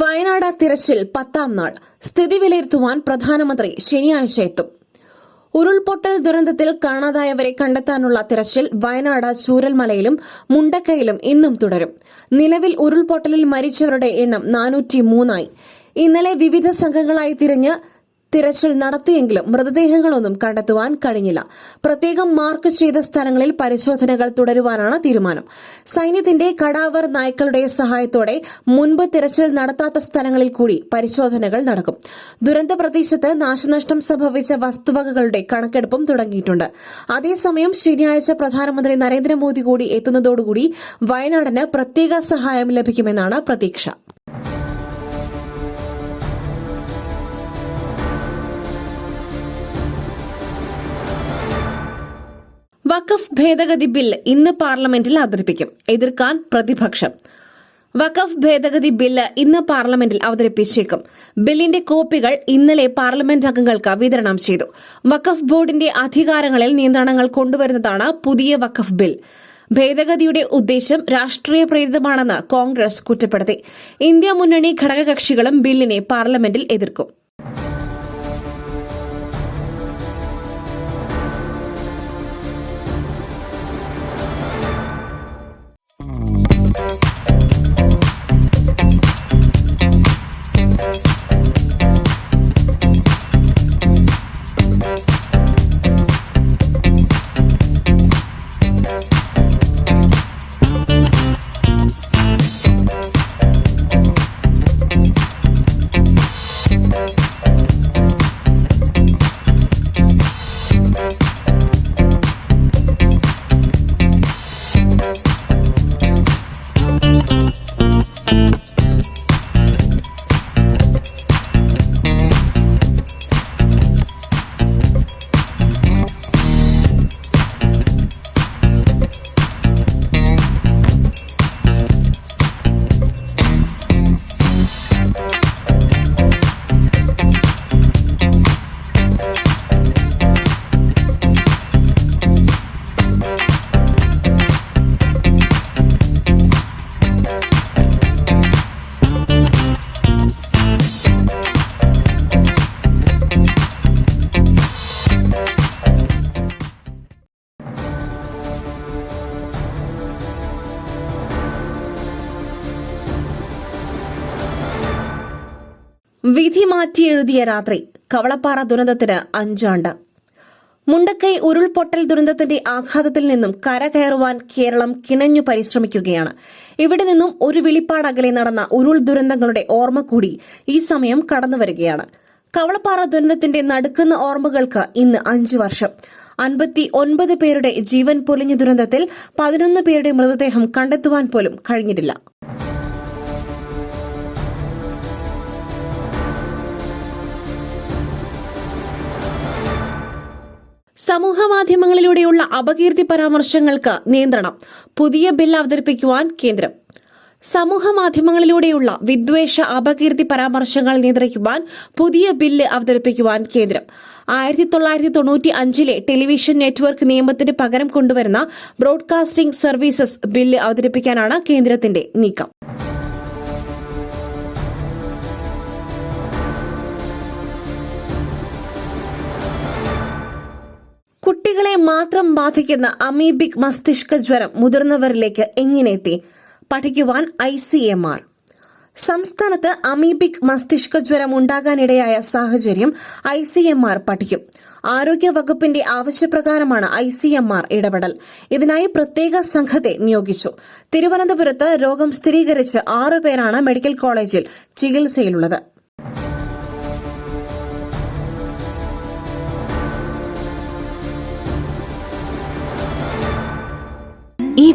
Wayanad തിരച്ചിൽ പത്താം നാൾ. സ്ഥിതി വിലയിരുത്തുവാൻ പ്രധാനമന്ത്രി ശനിയാഴ്ച എത്തും ഉരുൾപൊട്ടൽ ദുരന്തത്തിൽ കാണാതായവരെ കണ്ടെത്താനുള്ള തിരച്ചിൽ വയനാട് ചൂരൽമലയിലും മുണ്ടക്കയിലും ഇന്നും തുടരും. നിലവിൽ ഉരുൾപൊട്ടലിൽ മരിച്ചവരുടെ എണ്ണം നാനൂറ്റി മൂന്നായി ഇന്നലെ വിവിധ സംഘങ്ങളായി തിരിഞ്ഞ് തിരച്ചിൽ നടത്തിയെങ്കിലും മൃതദേഹങ്ങളൊന്നും കണ്ടെത്തുവാൻ കഴിഞ്ഞില്ല. പ്രത്യേകം മാർക്ക് ചെയ്ത സ്ഥലങ്ങളിൽ പരിശോധനകൾ തുടരുവാനാണ് തീരുമാനം. സൈന്യത്തിന്റെ കടാവർ നായ്ക്കളുടെ സഹായത്തോടെ മുൻപ് തിരച്ചിൽ നടത്താത്ത സ്ഥലങ്ങളിൽ കൂടി പരിശോധനകൾ നടക്കും. ദുരന്ത പ്രദേശത്ത് നാശനഷ്ടം സംഭവിച്ച വസ്തുവകകളുടെ കണക്കെടുപ്പും തുടങ്ങിയിട്ടുണ്ട്. അതേസമയം ശനിയാഴ്ച പ്രധാനമന്ത്രി നരേന്ദ്രമോദി കൂടി എത്തുന്നതോടുകൂടി വയനാടിന് പ്രത്യേക സഹായം ലഭിക്കുമെന്നാണ് പ്രതീക്ഷ. വഖഫ് ഭേദഗതി ബിൽ ഇന്ന് പാർലമെന്റിൽ അവതരിപ്പിക്കും. എതിർക്കാൻ പ്രതിപക്ഷം. വഖഫ് ഭേദഗതി ബിൽ ഇന്ന് പാർലമെന്റിൽ അവതരിപ്പിച്ചേക്കും. ബില്ലിന്റെ കോപ്പികൾ ഇന്നലെ പാർലമെന്റ് അംഗങ്ങൾക്ക് വിതരണം ചെയ്തു. വഖഫ് ബോർഡിന്റെ അധികാരങ്ങളിൽ നിയന്ത്രണങ്ങൾ കൊണ്ടുവരുന്നതാണ് പുതിയ വഖഫ് ബിൽ. ഭേദഗതിയുടെ ഉദ്ദേശം രാഷ്ട്രീയ പ്രേരിതമാണെന്ന് കോൺഗ്രസ് കുറ്റപ്പെടുത്തി. ഇന്ത്യ മുന്നണി ഘടകകക്ഷികളും ബില്ലിനെ പാർലമെന്റിൽ എതിർക്കും. വിധി മാറ്റിയെഴുതിയ രാത്രി കവളപ്പാറ ദുരന്തത്തിന് അഞ്ചാണ്ട്. മുണ്ടക്കൈ ഉരുൾപൊട്ടൽ ദുരന്തത്തിന്റെ ആഘാതത്തിൽ നിന്നും കരകയറുവാൻ കേരളം കിണഞ്ഞു പരിശ്രമിക്കുകയാണ്. ഇവിടെ നിന്നും ഒരു വിളിപ്പാടകലെ നടന്ന ഉരുൾ ദുരന്തങ്ങളുടെ ഓർമ്മ കൂടി ഈ സമയം കടന്നുവരികയാണ് കവളപ്പാറ ദുരന്തത്തിന്റെ നടുക്കുന്ന ഓർമ്മകൾക്ക് ഇന്ന് അഞ്ചു വർഷം. അൻപത്തി ഒൻപത് പേരുടെ ജീവൻ പൊലിഞ്ഞ ദുരന്തത്തിൽ പതിനൊന്ന് പേരുടെ മൃതദേഹം കണ്ടെത്തുവാൻ പോലും കഴിഞ്ഞിട്ടില്ല. സമൂഹമാധ്യമങ്ങളിലൂടെയുള്ള അപകീർത്തി പരാമർശങ്ങൾക്ക് നിയന്ത്രണം പുതിയ ബിൽ അവതരിപ്പിക്കുവാൻ കേന്ദ്രം. സമൂഹ മാധ്യമങ്ങളിലൂടെയുള്ള വിദ്വേഷ അപകീർത്തി പരാമർശങ്ങൾ നിയന്ത്രിക്കുവാൻ പുതിയ ബില്ല് അവതരിപ്പിക്കുവാൻ കേന്ദ്രം. ആയിരത്തി തൊള്ളായിരത്തി തൊണ്ണൂറ്റി അഞ്ചിലെ ടെലിവിഷൻ നെറ്റ്വർക്ക് നിയമത്തിന് പകരം കൊണ്ടുവരുന്ന ബ്രോഡ്കാസ്റ്റിംഗ് സർവീസസ് ബില്ല് അവതരിപ്പിക്കാനാണ് കേന്ദ്രത്തിന്റെ നീക്കം. കുട്ടികളെ മാത്രം ബാധിക്കുന്ന അമീബിക് മസ്തിഷ്ക ജ്വരം മുതിർന്നവരിലേക്ക് എങ്ങനെ എത്തി പഠിക്കുവാൻ ഐ സി എം ആർ. സംസ്ഥാനത്ത് അമീബിക് മസ്തിഷ്ക ജ്വരം ഉണ്ടാകാനിടയായ സാഹചര്യം ഐ സി എം ആർ പഠിക്കും. ആരോഗ്യ വകുപ്പിന്റെ ആവശ്യപ്രകാരമാണ് ഐ സി എം ആർ ഇടപെടൽ. ഇതിനായി പ്രത്യേക സംഘത്തെ നിയോഗിച്ചു. തിരുവനന്തപുരത്ത് രോഗം സ്ഥിരീകരിച്ച് ആറുപേരാണ് മെഡിക്കൽ കോളേജിൽ ചികിത്സയിലുള്ളത്.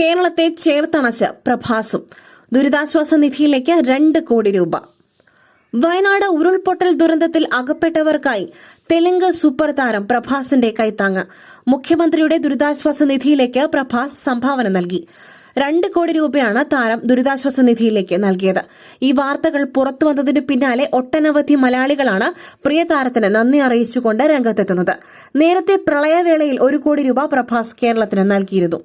കേരളത്തെ ചേർത്തണച്ച് പ്രഭാസും ദുരിതാശ്വാസ നിധിയിലേക്ക് രണ്ട് കോടി രൂപ. വയനാട് ഉരുൾപൊട്ടൽ ദുരന്തത്തിൽ അകപ്പെട്ടവർക്കായി തെലുങ്ക് സൂപ്പർ താരം പ്രഭാസിന്റെ കൈത്താങ്ങ്. മുഖ്യമന്ത്രിയുടെ ദുരിതാശ്വാസ നിധിയിലേക്ക് പ്രഭാസ് സംഭാവന നൽകി. രണ്ട് കോടി രൂപയാണ് താരം ദുരിതാശ്വാസ നിധിയിലേക്ക് നൽകിയത്. ഈ വാർത്തകൾ പുറത്തു വന്നതിന് പിന്നാലെ ഒട്ടനവധി മലയാളികളാണ് പ്രിയ താരത്തിന് നന്ദി അറിയിച്ചുകൊണ്ട് രംഗത്തെത്തുന്നത്. നേരത്തെ പ്രളയവേളയിൽ ഒരു കോടി രൂപ പ്രഭാസ് കേരളത്തിന് നൽകിയിരുന്നു.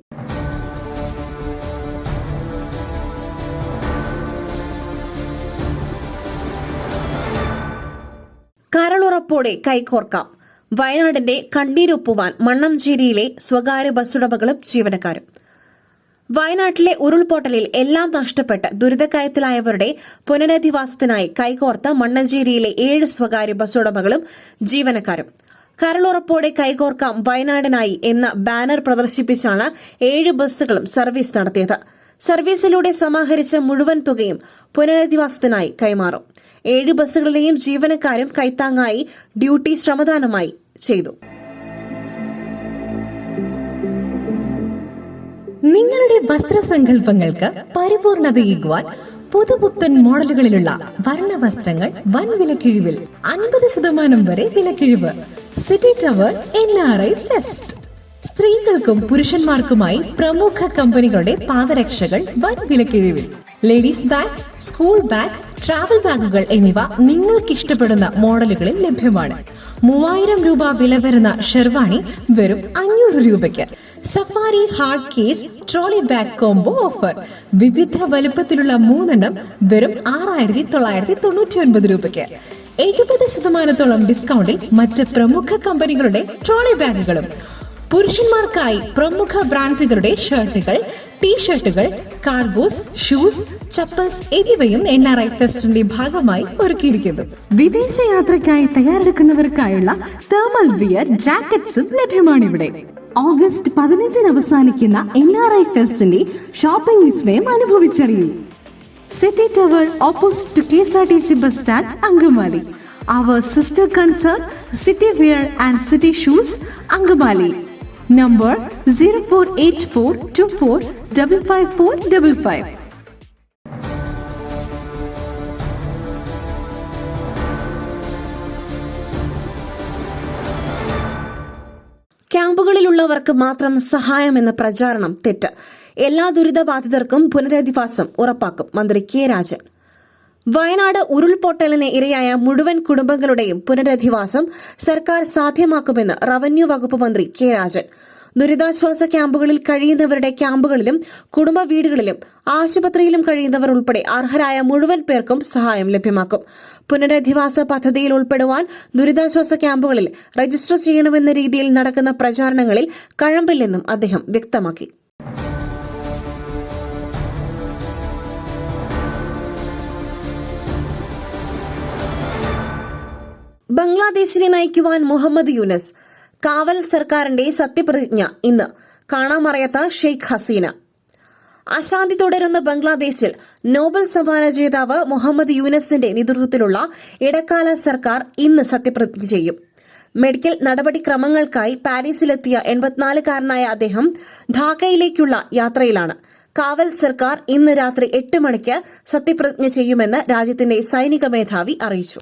കരളുറപ്പോടെ കൈകോർക്കാം. വയനാടിന്റെ കണ്ണീരൊപ്പുവാൻ മണ്ണഞ്ചേരിയിലെ സ്വകാര്യ ബസ്സുടമകളും ജീവനക്കാരും. വയനാട്ടിലെ ഉരുൾപൊട്ടലിൽ എല്ലാം നഷ്ടപ്പെട്ട് ദുരിതക്കയത്തിലായവരുടെ പുനരധിവാസത്തിനായി കൈകോർത്ത മണ്ണഞ്ചേരിയിലെ ഏഴ് സ്വകാര്യ ബസ്സുടമകളും ജീവനക്കാരും. കരളുറപ്പോടെ കൈകോർക്കാം വയനാടിനായി എന്ന ബാനർ പ്രദർശിപ്പിച്ചാണ് ഏഴ് ബസ്സുകളും സർവീസ് നടത്തിയത്. സർവീസിലൂടെ സമാഹരിച്ച മുഴുവൻ തുകയും പുനരധിവാസത്തിനായി കൈമാറും. ഏഴ് ബസ്സുകളിലെയും ജീവനക്കാരും കൈത്താങ്ങായി ഡ്യൂട്ടി ശ്രമദാനമായി ചെയ്തു. നിങ്ങളുടെ വസ്ത്രസങ്കല്പങ്ങൾക്ക് പരിപൂർണതയേകുവാൻ പുതുപുത്തൻ മോഡലുകളിലുള്ള വർണ വസ്ത്രങ്ങൾ വൻ വിലക്കിഴിവിൽ അൻപത് ശതമാനം വരെ വിലക്കിഴിവ്. City tower N R I fest സ്ത്രീകൾക്കും പുരുഷന്മാർക്കുമായി പ്രമുഖ കമ്പനികളുടെ പാദരക്ഷകൾ വൻ വിലക്കിഴിവിൽ. Ladies bag school bag travel ബാഗുകൾ എന്നിവ നിങ്ങൾക്ക് ഇഷ്ടപ്പെടുന്ന മോഡലുകളിൽ ലഭ്യമാണ്. മൂവായിരം രൂപ വില വരുന്ന ഷെർവാണി വെറും അഞ്ഞൂറ് രൂപയ്ക്ക്. Safari hard case trolley bag combo offer. വിവിധ വലുപ്പത്തിലുള്ള മൂന്നെണ്ണം വെറും ആറായിരത്തി തൊള്ളായിരത്തി തൊണ്ണൂറ്റി ഒൻപത് രൂപയ്ക്ക്. എഴുപത് ശതമാനത്തോളം ഡിസ്കൗണ്ടിൽ മറ്റ് പ്രമുഖ കമ്പനികളുടെ ട്രോളി ബാഗുകളും. പുരുഷന്മാർക്കായി പ്രമുഖ ബ്രാൻഡുകളുടെ ഷർട്ടുകൾ ടീ ഷർട്ടുകൾ കാർഗോസ് ഷൂസ് ചപ്പൽസ് എന്നിവയും എൻ ആർ ഐ ഫെസ്റ്റിന്റെ ഭാഗമായി ഒരുക്കിയിരിക്കുന്നു. വിദേശയാത്രയ്ക്കായി തയ്യാറെടുക്കുന്നവർക്കായുള്ള തേർമൽ വിയർ ജാക്കറ്റ്സും ലഭ്യമാണ് ഇവിടെ ഓഗസ്റ്റ് പതിനഞ്ചിന് അവസാനിക്കുന്ന എൻ ആർ ഐ ഫെസ്റ്റിന്റെ ഷോപ്പിംഗ് വിസ്മയം അനുഭവിച്ചറിയൂ. City tower opposite K S R T C bus stand Angamaly. Our sister concern city wear and city shoes Angamaly. Number zero four eight four two four double five four double five ക്യാമ്പുകളിലുള്ളവർക്ക് മാത്രം സഹായം എന്ന പ്രചാരണം തെറ്റ്. എല്ലാ ദുരിതബാധിതർക്കും പുനരധിവാസം ഉറപ്പാക്കും മന്ത്രി K Rajan. Wayanad ഉരുൾപൊട്ടലിന് ഇരയായ മുഴുവൻ കുടുംബങ്ങളുടെയും പുനരധിവാസം സർക്കാർ സാധ്യമാക്കുമെന്ന് റവന്യൂ വകുപ്പ് മന്ത്രി കെ രാജൻ. ദുരിതാശ്വാസ ക്യാമ്പുകളിൽ കഴിയുന്നവരുടെ ക്യാമ്പുകളിലും കുടുംബ വീടുകളിലും ആശുപത്രിയിലും കഴിയുന്നവർ ഉൾപ്പെടെ അർഹരായ മുഴുവൻ പേർക്കും സഹായം ലഭ്യമാക്കും. പുനരധിവാസ പദ്ധതിയിൽ ഉൾപ്പെടുവാൻ ദുരിതാശ്വാസ ക്യാമ്പുകളിൽ രജിസ്റ്റർ ചെയ്യണമെന്ന രീതിയിൽ നടക്കുന്ന പ്രചാരണങ്ങളിൽ കഴമ്പില്ലെന്നും അദ്ദേഹം വ്യക്തമാക്കി. ബംഗ്ലാദേശിനെ നയിക്കുവാൻ മുഹമ്മദ് യൂനസ് കാവൽ സർക്കാരിന്റെ സത്യപ്രതിജ്ഞ ഇന്ന്. കാണാമറിയാത്ത ഷെയ്ഖ് ഹസീന. അശാന്തി തുടരുന്ന ബംഗ്ലാദേശിൽ നോബൽ സമ്മാന ജേതാവ് മുഹമ്മദ് യൂനസിന്റെ നേതൃത്വത്തിലുള്ള ഇടക്കാല സർക്കാർ ഇന്ന് സത്യപ്രതിജ്ഞ ചെയ്യും. മെഡിക്കൽ നടപടിക്രമങ്ങൾക്കായി പാരീസിലെത്തിയ എൺപത്തിനാലുകാരനായ അദ്ദേഹം ധാക്കയിലേക്കുള്ള യാത്രയിലാണ്. കാവൽ സർക്കാർ ഇന്ന് രാത്രി എട്ട് മണിക്ക് സത്യപ്രതിജ്ഞ ചെയ്യുമെന്ന് രാജ്യത്തിന്റെ സൈനിക മേധാവി അറിയിച്ചു.